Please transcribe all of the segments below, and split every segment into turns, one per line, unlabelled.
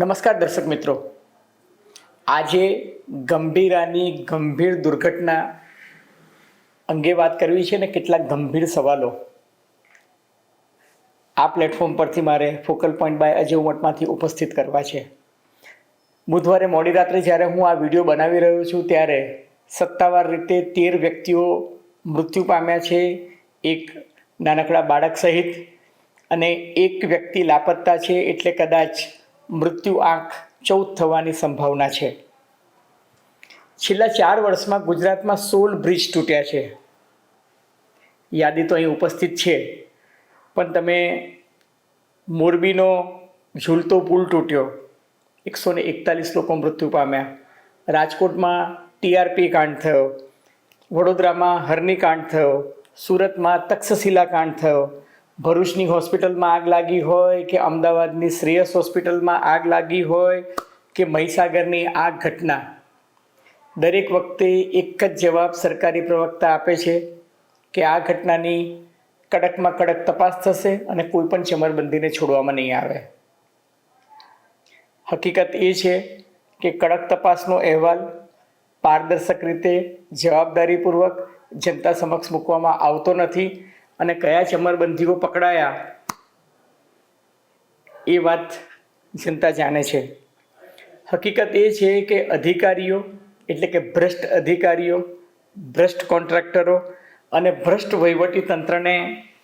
નમસ્કાર દર્શક મિત્રો. આજે ગંભીરાની ગંભીર દુર્ઘટના અંગે વાત કરવી છે ને કેટલાક ગંભીર સવાલો. આ પ્લેટફોર્મ પરથી મારે ફોકલ પોઈન્ટ બાય અજય ઉમટમાંથી ઉપસ્થિત કરવા છે. બુધવારે મોડી રાત્રે જ્યારે હું આ વીડિયો બનાવી રહ્યો છું ત્યારે સત્તાવાર રીતે તેર વ્યક્તિઓ મૃત્યુ પામ્યા છે. એક નાનકડા બાળક સહિત અને એક વ્યક્તિ લાપત્તા છે. એટલે કદાચ મૃત્યુ આંક ચૌદ થવાની સંભાવના છે. છેલ્લા ચાર વર્ષમાં ગુજરાતમાં સોળ બ્રિજ તૂટ્યા છે. યાદી તો અહીં ઉપસ્થિત છે. પણ તમે મોરબીનો ઝૂલતો પુલ તૂટ્યો. એકસો ને એકતાલીસ લોકો મૃત્યુ પામ્યા. રાજકોટમાં ટીઆરપી કાંડ થયો. વડોદરામાં હરની કાંડ થયો. સુરતમાં તક્ષશિલા કાંડ થયો. ભરૂચની હોસ્પિટલમાં આગ લાગી હોય કે અમદાવાદની શ્રેયસ હોસ્પિટલમાં આગ લાગી હોય કે મહીસાગરની આગ ઘટના? દરેક વખતે એક જ જવાબ સરકારી પ્રવક્તા આપે છે કે આ ઘટનાની કડકમાં કડક તપાસ થશે અને કોઈ પણ ચમરબંધીને છોડવામાં નહીં આવે. હકીકત એ છે કે કડક તપાસનો અહેવાલ પારદર્શક રીતે જવાબદારીપૂર્વક જનતા સમક્ષ મૂકવામાં આવતો નથી અને કયા ચમરબંધીઓ પકડાયા, એ વાત જનતા જાણે છે. હકીકત એ છે કે અધિકારીઓ, એટલે કે ભ્રષ્ટ અધિકારીઓ, ભ્રષ્ટ કોન્ટ્રાક્ટરો અને ભ્રષ્ટ વહીવટી તંત્રને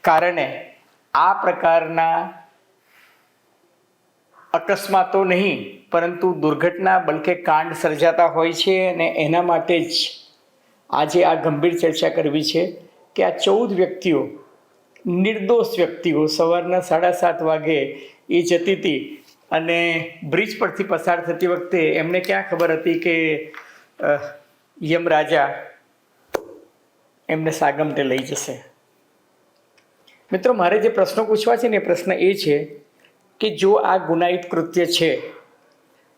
કારણે આ પ્રકારના અકસ્માતો નહીં, પરંતુ દુર્ઘટના બલકે કાંડ સર્જાતા હોય છે અને એના માટે જ આજે આ ગંભીર ચર્ચા કરવી છે કે આ ચૌદ વ્યક્તિઓ નિર્દોષ વ્યક્તિઓ સવારના સાડા સાત વાગે એ જતી હતી અને બ્રિજ પરથી પસાર થતી વખતે એમને ક્યાં ખબર હતી કે યમરાજા એમને સાગમટે લઈ જશે. મિત્રો, મારે જે પ્રશ્નો પૂછવા છે ને એ પ્રશ્ન એ છે કે જો આ ગુનાહિત કૃત્ય છે,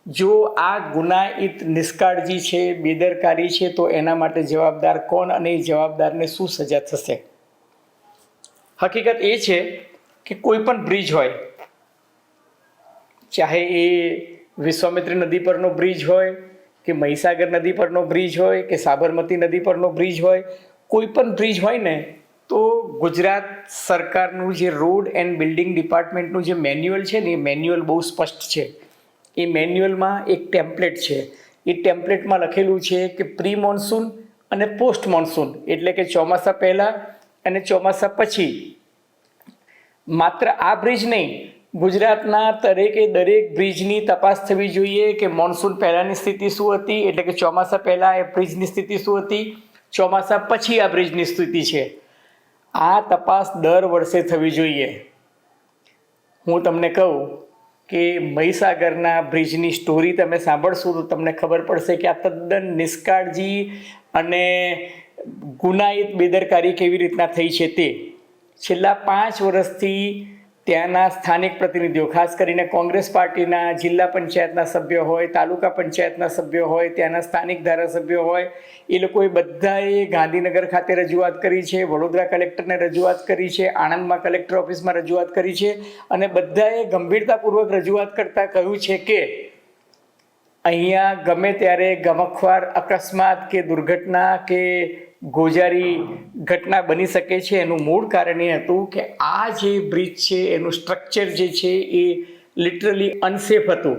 જો આ ગુનાહિત નિષ્કાળજી છે, બેદરકારી છે, તો એના માટે જવાબદાર કોણ અને એ જવાબદારને શું સજા થશે? હકીકત એ છે કે કોઈ પણ બ્રિજ હોય, ચાહે એ વિશ્વામિત્રી નદી પરનો બ્રિજ હોય, કે મહીસાગર નદી પરનો બ્રિજ હોય, કે સાબરમતી નદી પરનો બ્રિજ હોય, કોઈ પણ બ્રિજ હોય ને, તો ગુજરાત સરકારનું જે રોડ એન્ડ બિલ્ડિંગ ડિપાર્ટમેન્ટનું જે મેન્યુઅલ છે ને, એ મેન્યુઅલ બહુ સ્પષ્ટ છે. એ મેન્યુઅલમાં એક ટેમ્પલેટ છે. એ ટેમ્પલેટમાં લખેલું છે કે પ્રી મોન્સૂન અને પોસ્ટ મોન્સૂન એટલે કે ચોમાસા પહેલાં અને ચોમાસા પછી માત્ર આ બ્રિજ નહીં, ગુજરાતના દરેકે દરેક બ્રિજની તપાસ થવી જોઈએ કે મોન્સૂન પહેલાંની સ્થિતિ શું હતી, એટલે કે ચોમાસા પહેલાં એ બ્રિજની સ્થિતિ શું હતી, ચોમાસા પછી આ બ્રિજની સ્થિતિ છે. આ તપાસ દર વર્ષે થવી જોઈએ. હું તમને કહું કે મહીસાગરના બ્રિજની સ્ટોરી તમે સાંભળશો તો તમને ખબર પડશે કે આ તદ્દન નિષ્કાળજી અને ગુનાહિત બેદરકારી કેવી રીતના થઈ છે તે છેલ્લા પાંચ વર્ષથી ત્યાંના સ્થાનિક પ્રતિનિધિઓ, ખાસ કરીને કોંગ્રેસ પાર્ટીના જિલ્લા પંચાયતના સભ્યો હોય, તાલુકા પંચાયતના સભ્યો હોય, ત્યાંના સ્થાનિક ધારાસભ્યો હોય, એ લોકોએ બધાએ ગાંધીનગર ખાતે રજૂઆત કરી છે, વડોદરા કલેક્ટરને રજૂઆત કરી છે, આણંદમાં કલેક્ટર ઓફિસમાં રજૂઆત કરી છે અને બધાએ ગંભીરતાપૂર્વક રજૂઆત કરતાં કહ્યું છે કે અહીંયા ગમે ત્યારે ગમખવાર અકસ્માત કે દુર્ઘટના કે ગોજારી ઘટના બની શકે છે. એનું મૂળ કારણ એ હતું કે આ જે બ્રિજ છે, એનું સ્ટ્રક્ચર જે છે એ લિટરલી અનસેફ હતું.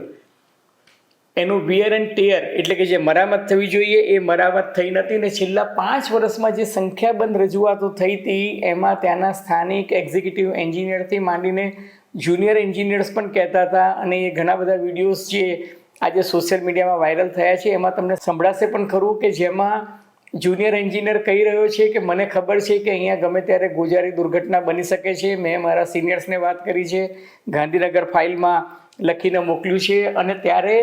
એનું વિયર એન્ડ ટેયર એટલે કે જે મરામત થવી જોઈએ એ મરામત થઈ નથી ને છેલ્લા પાંચ વર્ષમાં જે સંખ્યાબંધ રજૂઆતો થઈ હતી, એમાં ત્યાંના સ્થાનિક એક્ઝિક્યુટિવ એન્જિનિયરથી માંડીને જુનિયર એન્જિનિયર્સ પણ કહેતા હતા અને એ ઘણા બધા વિડીયોઝ જે આજે સોશિયલ મીડિયામાં વાયરલ થયા છે, એમાં તમને સંભળાશે પણ ખરું કે જેમાં જુનિયર એન્જિનિયર કહી રહ્યો છે કે મને ખબર છે કે અહીંયા ગમે ત્યારે ગોજારી દુર્ઘટના બની શકે છે. મેં મારા સિનિયર્સને વાત કરી છે, ગાંધીનગર ફાઇલમાં લખીને મોકલ્યું છે અને ત્યારે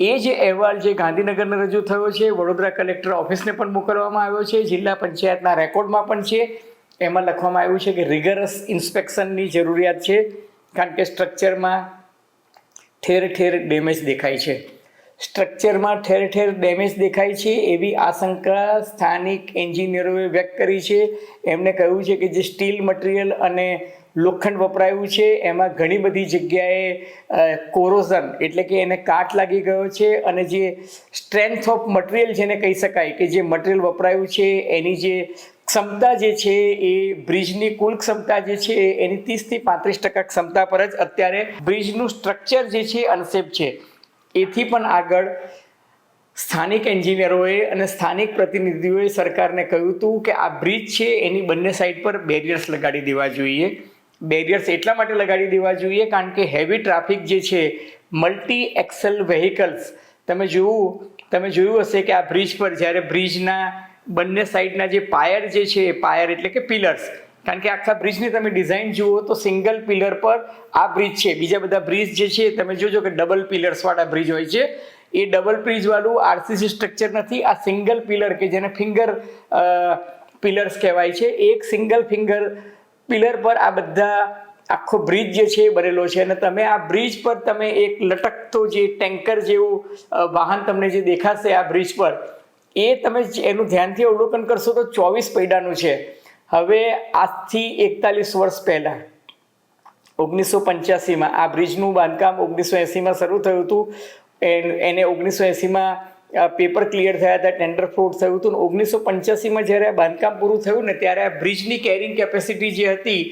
એ જે અહેવાલ જે ગાંધીનગરને રજૂ થયો છે, વડોદરા કલેક્ટર ઓફિસને પણ મોકલવામાં આવ્યો છે, જિલ્લા પંચાયતના રેકોર્ડમાં પણ છે. એમાં લખવામાં આવ્યું છે કે રિગરસ ઇન્સ્પેક્શનની જરૂરિયાત છે, કારણ કે સ્ટ્રક્ચરમાં ઠેર ઠેર ડેમેજ દેખાય છે. સ્ટ્રક્ચરમાં ઠેર ઠેર ડેમેજ દેખાય છે એવી આશંકા સ્થાનિક એન્જિનિયરોએ વ્યક્ત કરી છે. એમણે કહ્યું છે કે જે સ્ટીલ મટીરિયલ અને લોખંડ વપરાયું છે, એમાં ઘણી બધી જગ્યાએ કોરોઝન એટલે કે એને કાટ લાગી ગયો છે અને જે સ્ટ્રેન્થ ઓફ મટીરિયલ જેને કહી શકાય કે જે મટીરિયલ વપરાયું છે, એની જે ક્ષમતા જે છે એ બ્રિજની કુલ ક્ષમતા જે છે એની ત્રીસથી પાંત્રીસ ટકા ક્ષમતા પર જ અત્યારે બ્રિજનું સ્ટ્રક્ચર જે છે અનસેફ છે. એથી પણ આગળ સ્થાનિક એન્જિનિયરોએ અને સ્થાનિક પ્રતિનિધિઓએ સરકારને કહ્યું હતું કે આ બ્રિજ છે, એની બંને સાઈડ પર બેરિયર્સ લગાડી દેવા જોઈએ. બેરિયર્સ એટલા માટે લગાડી દેવા જોઈએ કારણ કે હેવી ટ્રાફિક જે છે મલ્ટી એક્સેલ વેહિકલ્સ તમે જોયું તમે જોયું હશે કે આ બ્રિજ પર જ્યારે બ્રિજના બંને સાઈડના જે પાયર જે છે પાયર એટલે કે પિલર્સ કારણ કે આખા બ્રિજની તમે ડિઝાઇન જુઓ તો સિંગલ પિલર પર આ બ્રિજ છે. બીજા બધા બ્રિજ જે છે, તમે જોજો કે ડબલ પિલર્સવાળા બ્રિજ હોય છે. એ ડબલ બ્રિજવાળું આરસીસી સ્ટ્રક્ચર નથી. આ સિંગલ પિલર કે જેને ફિંગર પિલર્સ કહેવાય છે. એક સિંગલ ફિંગર પિલર પર આ બધા આખો બ્રિજ જે છે એ બનેલો છે. અને તમે આ બ્રિજ પર તમે એક લટકતો જે ટેન્કર જેવું વાહન તમને જે દેખાશે આ બ્રિજ પર, એ તમે એનું ધ્યાનથી અવલોકન કરશો તો ચોવીસ પૈડાનું છે. હવે આજથી એકતાલીસ વર્ષ પહેલાં, ઓગણીસો પંચ્યાસીમાં આ બ્રિજનું બાંધકામ ઓગણીસો એંસીમાં શરૂ થયું હતું. એને ઓગણીસો એંસીમાં પેપર ક્લિયર થયા હતા, ટેન્ડર ફ્રોડ થયું હતું. ઓગણીસો પંચ્યાસીમાં જ્યારે આ બાંધકામ પૂરું થયું ને ત્યારે આ બ્રિજની કેરિંગ કેપેસિટી જે હતી,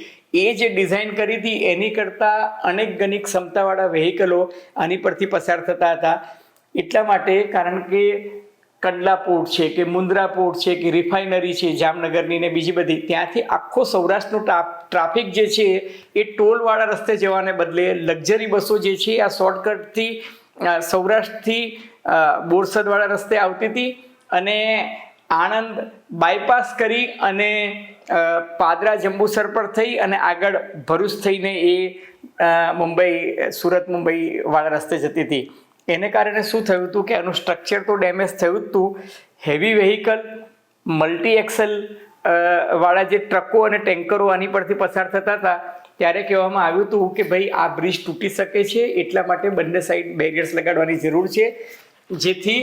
એ જે ડિઝાઇન કરી હતી, એની કરતાં અનેક ગણિક ક્ષમતાવાળા વેહિકલો આની પરથી પસાર થતા હતા. એટલા માટે કારણ કે કંડલા પોર્ટ છે કે મુન્દ્રા પોર્ટ છે કે રિફાઇનરી છે, જામનગરની ને બીજી બધી. ત્યાંથી આખો સૌરાષ્ટ્રનો ટ્રાફિક જે છે એ ટોલવાળા રસ્તે જવાને બદલે લક્ઝરી બસો જે છે આ શોર્ટકટથી સૌરાષ્ટ્રથી બોરસદવાળા રસ્તે આવતી હતી અને આણંદ બાયપાસ કરી અને પાદરા જંબુસર પર થઈ અને આગળ ભરૂચ થઈને એ મુંબઈ, સુરત મુંબઈ વાળા રસ્તે જતી હતી. એને કારણે શું થયું હતું કે આનું સ્ટ્રક્ચર તો ડેમેજ થયું હતું હેવી વેહિકલ મલ્ટી એક્સેલ વાળા જે ટ્રકો અને ટેન્કરો આની પરથી પસાર થતા હતા, ત્યારે કહેવામાં આવ્યું હતું કે ભાઈ, આ બ્રિજ તૂટી શકે છે, એટલા માટે બંને સાઈડ બેરિયર્સ લગાડવાની જરૂર છે, જેથી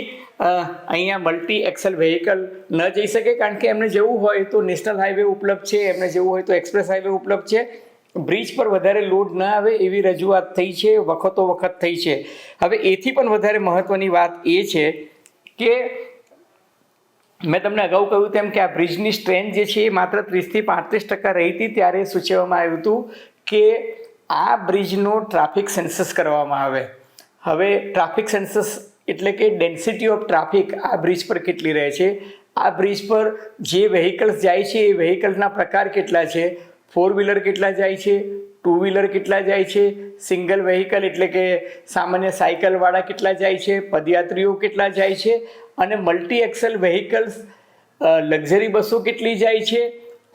અહીંયા મલ્ટી એક્સેલ વેહિકલ ન જઈ શકે, કારણ કે એમને જવું હોય તો નેશનલ હાઈવે ઉપલબ્ધ છે, એમને જવું હોય તો એક્સપ્રેસ હાઈવે ઉપલબ્ધ છે બ્રિજ પર વધારે લોડ ન આવે એવી રજૂઆત થઈ છે, વખતો વખત થઈ છે. હવે એથી પણ વધારે મહત્વની વાત એ છે કે મેં તમને અગાઉ કહ્યું તેમ કે આ બ્રિજની સ્ટ્રેન્થ જે છે એ માત્ર ત્રીસથી પાંત્રીસ ટકા રહી હતી ત્યારે સૂચવવામાં આવ્યું હતું કે આ બ્રિજનો ટ્રાફિક સેન્સસ કરવામાં આવે. હવે ટ્રાફિક સેન્સસ એટલે કે ડેન્સિટી ઓફ ટ્રાફિક આ બ્રિજ પર કેટલી રહે છે? આ બ્રિજ પર જે વેહિકલ્સ જાય છે એ વેહિકલ્સના પ્રકાર કેટલા છે? ફોર વ્હીલર કેટલા જાય છે? ટુ વ્હીલર કેટલા જાય છે? સિંગલ વેહિકલ એટલે કે સામાન્ય સાયકલવાળા કેટલા જાય છે? પદયાત્રીઓ કેટલા જાય છે? અને મલ્ટી એક્સેલ વેહિકલ્સ લક્ઝરી બસો કેટલી જાય છે?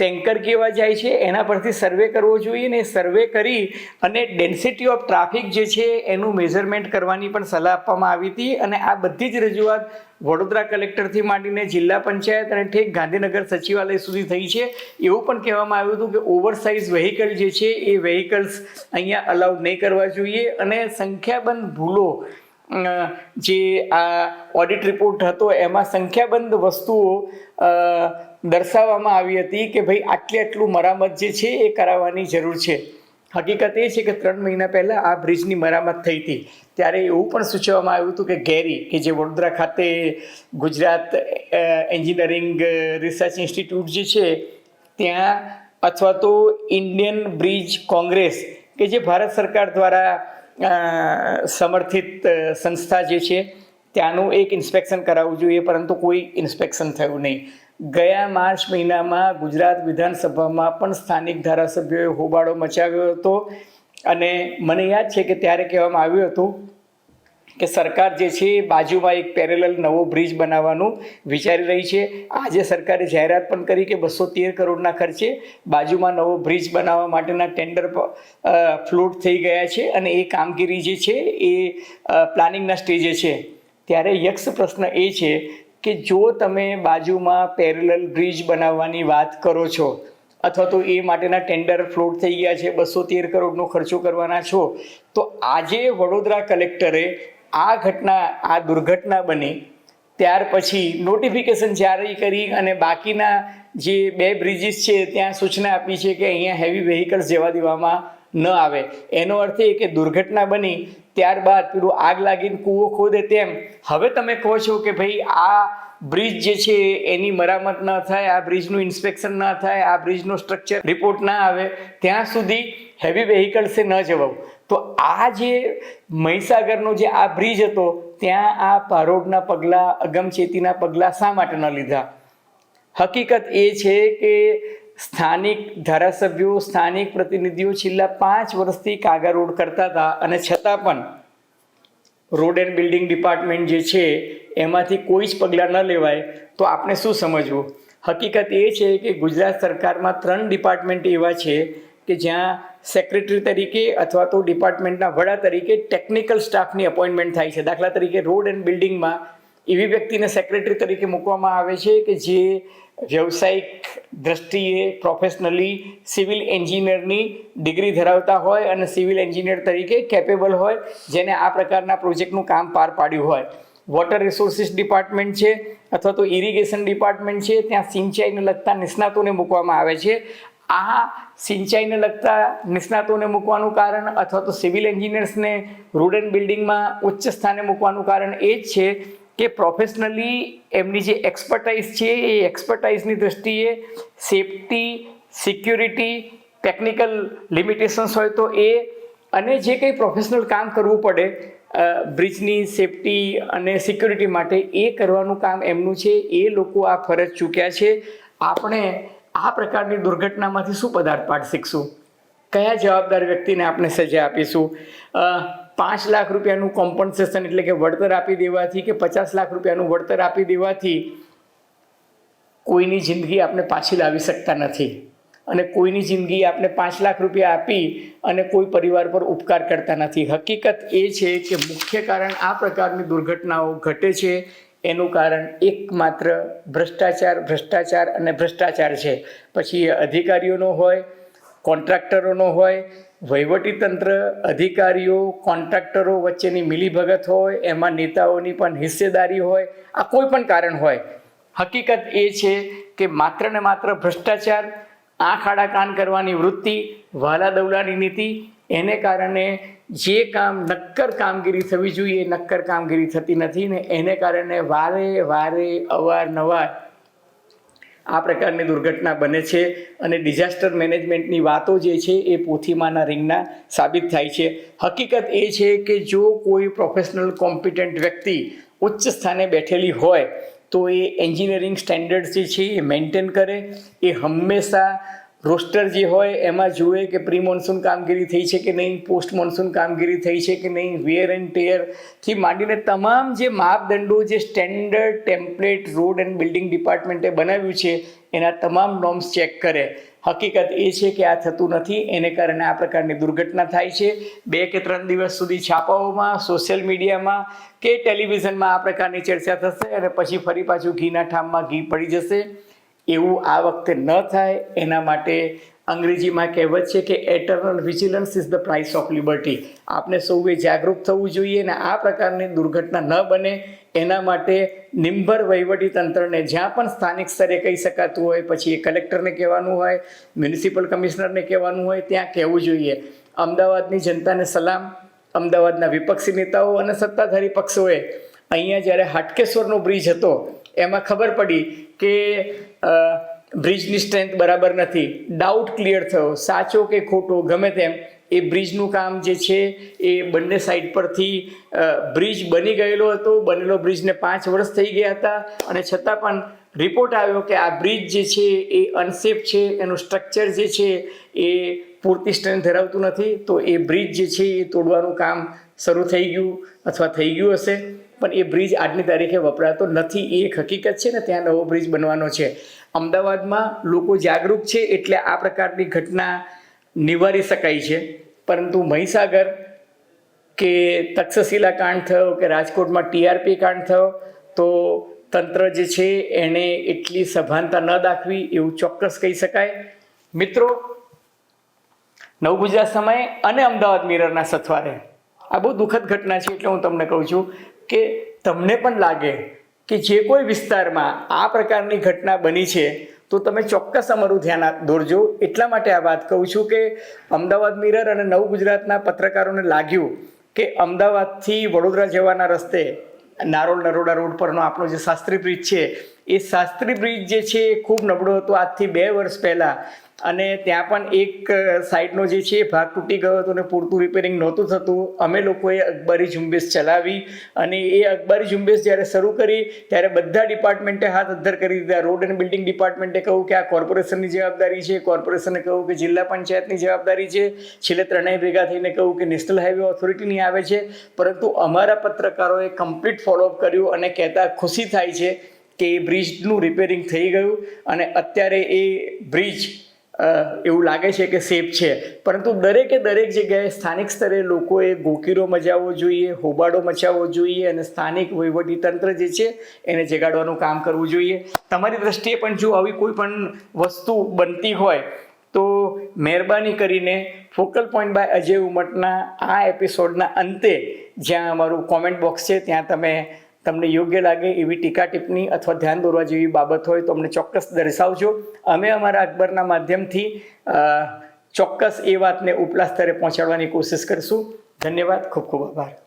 ટેન્કર કેવા જાય છે, એના પરથી સર્વે કરવો જોઈએ ને સર્વે કરી અને ડેન્સિટી ઓફ ટ્રાફિક જે છે, એનું મેઝરમેન્ટ કરવાની પણ સલાહ આપવામાં આવી હતી અને આ બધી જ રજૂઆત વડોદરા કલેક્ટરથી માંડીને જિલ્લા પંચાયત અને ઠેક ગાંધીનગર સચિવાલય સુધી થઈ છે. એવું પણ કહેવામાં આવ્યું હતું કે ઓવરસાઇઝ વેહિકલ જે છે, એ વેહિકલ્સ અહીંયા અલાઉડ નહીં કરવા જોઈએ અને સંખ્યાબંધ ભૂલો જે આ ઓડિટ રિપોર્ટ હતો, એમાં સંખ્યાબંધ વસ્તુઓ દર્શાવવામાં આવી હતી કે ભાઈ આટલી આટલું મરામત જે છે એ કરાવવાની જરૂર છે. હકીકત એ છે કે ત્રણ મહિના પહેલાં આ બ્રિજની મરામત થઈ હતી. ત્યારે એવું પણ સૂચવવામાં આવ્યું હતું કે ગેરી, કે જે વડોદરા ખાતે ગુજરાત એન્જિનિયરિંગ રિસર્ચ ઇન્સ્ટિટ્યૂટ જે છે, ત્યાં અથવા તો ઇન્ડિયન બ્રિજ કોંગ્રેસ, કે જે ભારત સરકાર દ્વારા સમર્થિત સંસ્થા જે છે, ત્યાંનું એક ઇન્સ્પેક્શન કરાવવું જોઈએ, પરંતુ કોઈ ઇન્સ્પેક્શન થયું નહીં. ગયા માર્ચ મહિનામાં ગુજરાત વિધાનસભામાં પણ સ્થાનિક ધારાસભ્યોએ હોબાળો મચાવ્યો હતો. અને મને યાદ છે કે ત્યારે કહેવામાં આવ્યું હતું કે સરકાર જે છે બાજુમાં એક પેરેલલ નવો બ્રિજ બનાવવાનું વિચારી રહી છે. આજે સરકારે જાહેરાત પણ કરી કે બસો તેર કરોડના ખર્ચે બાજુમાં નવો બ્રિજ બનાવવા માટેના ટેન્ડર ફ્લોટ થઈ ગયા છે અને એ કામગીરી જે છે એ પ્લાનિંગના સ્ટેજે છે. ત્યારે યક્ષ પ્રશ્ન એ છે કે જો તમે બાજુમાં પેરેલલ બ્રિજ બનાવવાની વાત કરો છો, અથવા તો એ માટેના ટેન્ડર ફ્લોટ થઈ ગયા છે, બસો તેર કરોડનો ખર્ચો કરવાના છો, તો આજે વડોદરા કલેક્ટરે આ ઘટના, આ દુર્ઘટના બની. ત્યાર પછી નોટિફિકેશન જારી કરી અને બાકીના જે બે બ્રિજીસ છે, ત્યાં સૂચના આપી છે કે અહીંયા હેવી વેહિકલ્સ જવા દેવામાં ન આવે. એનો અર્થ એ કે દુર્ઘટના બની, ત્યારબાદ પેલું આગ લાગીને કૂવો ખોદે તેમ. હવે તમે કહો છો કે ભાઈ આ બ્રિજ જે છે એની મરામત ન થાય, આ બ્રિજનું ઇન્સ્પેક્શન ન થાય, આ બ્રિજનો સ્ટ્રક્ચર રિપોર્ટ ના આવે, ત્યાં સુધી હેવી વેહિકલ્સે ન જવાવું. તો આ જે મહીસાગરનો જે આ બ્રિજ હતો, ત્યાં આ પારોડના પગલાં, અગમચેતીના પગલાં શા માટે ન લીધા? હકીકત એ છે કે સ્થાનિક ધારાસભ્યો, સ્થાનિક પ્રતિનિધિઓ છેલ્લા પાંચ વર્ષથી કાગા રોડ કરતા હતા અને છતાં પણ રોડ એન્ડ બિલ્ડિંગ ડિપાર્ટમેન્ટ જે છે, એમાંથી કોઈ જ પગલાં ન લેવાય. તો આપણે શું સમજવું? હકીકત એ છે કે ગુજરાત સરકારમાં ત્રણ ડિપાર્ટમેન્ટ એવા છે કે જ્યાં સેક્રેટરી તરીકે અથવા તો ડિપાર્ટમેન્ટના વડા તરીકે ટેકનિકલ સ્ટાફની અપોઇન્ટમેન્ટ થાય છે. દાખલા તરીકે રોડ એન્ડ બિલ્ડિંગમાં એવી વ્યક્તિને સેક્રેટરી તરીકે મૂકવામાં આવે છે કે જે વ્યવસાયિક દ્રષ્ટિએ પ્રોફેશનલી સિવિલ એન્જિનિયરની ડિગ્રી ધરાવતા હોય અને સિવિલ એન્જિનિયર તરીકે કેપેબલ હોય, જેને આ પ્રકારના પ્રોજેક્ટનું કામ પાર પાડ્યું હોય. વોટર રિસોર્સિસ ડિપાર્ટમેન્ટ છે અથવા તો ઇરિગેશન ડિપાર્ટમેન્ટ છે, ત્યાં સિંચાઈને લગતા નિષ્ણાતોને મૂકવામાં આવે છે. આ સિંચાઈને લગતા નિષ્ણાતોને મૂકવાનું કારણ અથવા તો સિવિલ એન્જિનિયર્સને રૂડ એન્ડ બિલ્ડિંગમાં ઉચ્ચ સ્થાને મૂકવાનું કારણ એ જ છે કે પ્રોફેશનલી એમની જે એક્સપર્ટાઇઝ છે, એ એક્સપર્ટાઇઝની દ્રષ્ટિએ સેફટી સિક્યુરિટી ટેકનિકલ લિમિટેશન્સ હોય તો એ અને જે કંઈ પ્રોફેશનલ કામ કરવું પડે બ્રિજની સેફટી અને સિક્યુરિટી માટે એ કરવાનું કામ એમનું છે, એ લોકો આ ફરજ ચૂક્યા છે. આપણે આ પ્રકારની દુર્ઘટનામાંથી શું પદાર્થ પાઠ શીખશું કયા જવાબદાર વ્યક્તિને આપણે સજા આપીશું? પાંચ લાખ રૂપિયાનું કોમ્પન્સેશન એટલે કે વળતર આપી દેવાથી કે પચાસ લાખ રૂપિયાનું વળતર આપી દેવાથી કોઈની જિંદગી આપણે પાછી લાવી શકતા નથી. અને કોઈની જિંદગી આપણે પાંચ લાખ રૂપિયા આપી અને કોઈ પરિવાર પર ઉપકાર કરતા નથી. હકીકત એ છે કે મુખ્ય કારણ આ પ્રકારની દુર્ઘટનાઓ ઘટે છે. એનું કારણ એકમાત્ર ભ્રષ્ટાચાર ભ્રષ્ટાચાર અને ભ્રષ્ટાચાર છે. પછી અધિકારીઓનો હોય, કોન્ટ્રાક્ટરોનો હોય વહીવટીતંત્ર, અધિકારીઓ, કોન્ટ્રાક્ટરો વચ્ચેની મિલીભગત હોય, એમાં નેતાઓની પણ હિસ્સેદારી હોય, આ કોઈ પણ કારણ હોય. હકીકત એ છે કે માત્ર ને માત્ર ભ્રષ્ટાચાર, આંખ આડા કાન કરવાની વૃત્તિ, વાલા દવલાની નીતિ, એને કારણે જે કામ નક્કર કામગીરી થવી જોઈએ નક્કર કામગીરી થતી નથી ને એને કારણે વારે વારે અવારનવાર આ પ્રકારની દુર્ઘટના બને છે અને ડિઝાસ્ટર મેનેજમેન્ટની વાતો જે છે એ પોથીમાના રિંગના સાબિત થાય છે. હકીકત એ છે કે જો કોઈ પ્રોફેશનલ કોમ્પિટન્ટ વ્યક્તિ ઉચ્ચ સ્થાને બેઠેલી હોય તો એ એન્જિનિયરિંગ સ્ટેન્ડર્ડ જે છે એ મેન્ટેન કરે, એ હંમેશા રોસ્ટર જે હોય, એમાં જુએ કે પ્રી મોન્સૂન કામગીરી થઈ છે કે નહીં પોસ્ટ મોન્સૂન કામગીરી થઈ છે કે નહીં વેર એન્ડ ટેયરથી માંડીને તમામ જે માપદંડો, જે standard template road and building ડિપાર્ટમેન્ટે બનાવ્યું છે, એના તમામ નોર્મ્સ ચેક કરે. હકીકત એ છે કે આ થતું નથી, એને કારણે આ પ્રકારની દુર્ઘટના થાય છે. બે કે ત્રણ દિવસ સુધી છાપાઓમાં સોશિયલ મીડિયામાં કે ટેલિવિઝનમાં આ પ્રકારની ચર્ચા થશે અને પછી ફરી પાછું ઘીના ઠામમાં ઘી પડી જશે. એવું આ વખતે ન થાય. એના માટે અંગ્રેજીમાં કહેવત છે કે eternal vigilance is the price of liberty આપણે સૌએ જાગૃત થવું જોઈએ અને આ પ્રકારની દુર્ઘટના ન બને. એના માટે નિંભર તંત્રને જ્યાં પણ સ્થાનિક સ્તરે કહી શકાતું હોય, પછી એ કલેક્ટરને કહેવાનું હોય, મ્યુનિસિપલ કમિશનરને કહેવાનું હોય, ત્યાં કહેવું જોઈએ. અમદાવાદની જનતાને સલામ. અમદાવાદના વિપક્ષી નેતાઓ અને સત્તાધારી પક્ષોએ અહીંયા જ્યારે હાટકેશ્વરનો બ્રિજ હતો એમાં ખબર પડી કે બ્રિજની સ્ટ્રેન્થ બરાબર નથી. ડાઉટ ક્લિયર થયો. સાચો કે ખોટો, ગમે તેમ. એ બ્રિજનું કામ જે છે, એ બંને સાઈડ પરથી બ્રિજ બની ગયેલો હતો. બનેલો બ્રિજને પાંચ વર્ષ થઈ ગયા હતા. અને છતાં પણ રિપોર્ટ આવ્યો કે આ બ્રિજ જે છે, એ અનસેફ છે. એનું સ્ટ્રક્ચર જે છે, એ પૂરતી સ્ટ્રેન્થ ધરાવતું નથી. તો એ બ્રિજ જે છે, એ તોડવાનું કામ શરૂ થઈ ગયું અથવા થઈ ગયું હશે. પણ એ બ્રિજ આજની તારીખે વપરાતો નથી. એ એક હકીકત છે ને, ત્યાં નવો બ્રિજ બનવાનો છે. અમદાવાદમાં લોકો જાગૃત છે એટલે આ પ્રકારની ઘટના નિવારી શકાય છે. પરંતુ મહીસાગર કે તક્ષશિલા કાંડ થયો કે રાજકોટમાં ટીઆરપી કાંડ થયો, તો તંત્ર જે છે એણે એટલી સભાનતા ન દાખવી એવું ચોક્કસ કહી શકાય. મિત્રો નવગુજરાત સમય અને અમદાવાદ મિરરના સથવારે આ બહુ દુઃખદ ઘટના છે એટલે હું તમને કહું છું. કે તમને પણ લાગે કે જે કોઈ વિસ્તારમાં આ પ્રકારની ઘટના બની છે, તો તમે ચોક્કસ અમારું ધ્યાન દોરજો. એટલા માટે આ વાત કહું છું કે અમદાવાદ મિરર અને નવ ગુજરાતના પત્રકારોને લાગ્યું કે અમદાવાદથી વડોદરા જવાના રસ્તે નારોલ નરોડા રોડ પરનો આપણો જે શાસ્ત્રી બ્રિજ છે, એ શાસ્ત્રી બ્રિજ જે છે એ ખૂબ નબળો હતો. આજથી બે વર્ષ પહેલાં અને ત્યાં પણ એક સાઈડનો જે છે એ ભાગ તૂટી ગયો હતો અને પૂરતું રિપેરિંગ નહોતું થતું. અમે લોકોએ અકબરી ઝુંબેશ ચલાવી અને એ અકબરી ઝુંબેશ જ્યારે શરૂ કરી, ત્યારે બધા ડિપાર્ટમેન્ટે હાથ અદ્ધર કરી દીધા. રોડ એન્ડ બિલ્ડિંગ ડિપાર્ટમેન્ટે કહ્યું કે આ કોર્પોરેશનની જવાબદારી છે. કોર્પોરેશને કહ્યું કે જિલ્લા પંચાયતની જવાબદારી છે. છેલ્લે ત્રણેય ભેગા થઈને કહ્યું કે નેશનલ હાઈવે ઓથોરિટીની આવે છે. પરંતુ અમારા પત્રકારોએ કમ્પ્લીટ ફોલોઅપ કર્યું અને કહેતા ખુશી થાય છે કે એ બ્રિજનું રિપેરિંગ થઈ ગયું અને અત્યારે એ બ્રિજ એવું લાગે છે કે સેફ છે. પરંતુ દરેકે દરેક જગ્યાએ સ્થાનિક સ્તરે લોકોએ ગોકીરો મચાવવો જોઈએ, હોબાળો મચાવવો જોઈએ અને સ્થાનિક તંત્ર જે છે એને જગાડવાનું કામ કરવું જોઈએ. તમારી દ્રષ્ટિએ પણ જો આવી કોઈ પણ વસ્તુ બનતી હોય, તો મહેરબાની કરીને ફોકલ પોઈન્ટ બાય અજય ઉમટના આ એપિસોડના અંતે જ્યાં અમારું કોમેન્ટ બોક્સ છે, ત્યાં તમે તમને યોગ્ય લાગે એવી ટીકા ટિપ્પણી અથવા ધ્યાન દોરવા જેવી બાબત હોય તો અમને ચોક્કસ દર્શાવજો. અમે અમારા અકબરના માધ્યમથી ચોક્કસ એ વાતને ઉપલા સ્તરે પહોંચાડવાની કોશિશ કરીશું. ધન્યવાદ, ખૂબ ખૂબ આભાર.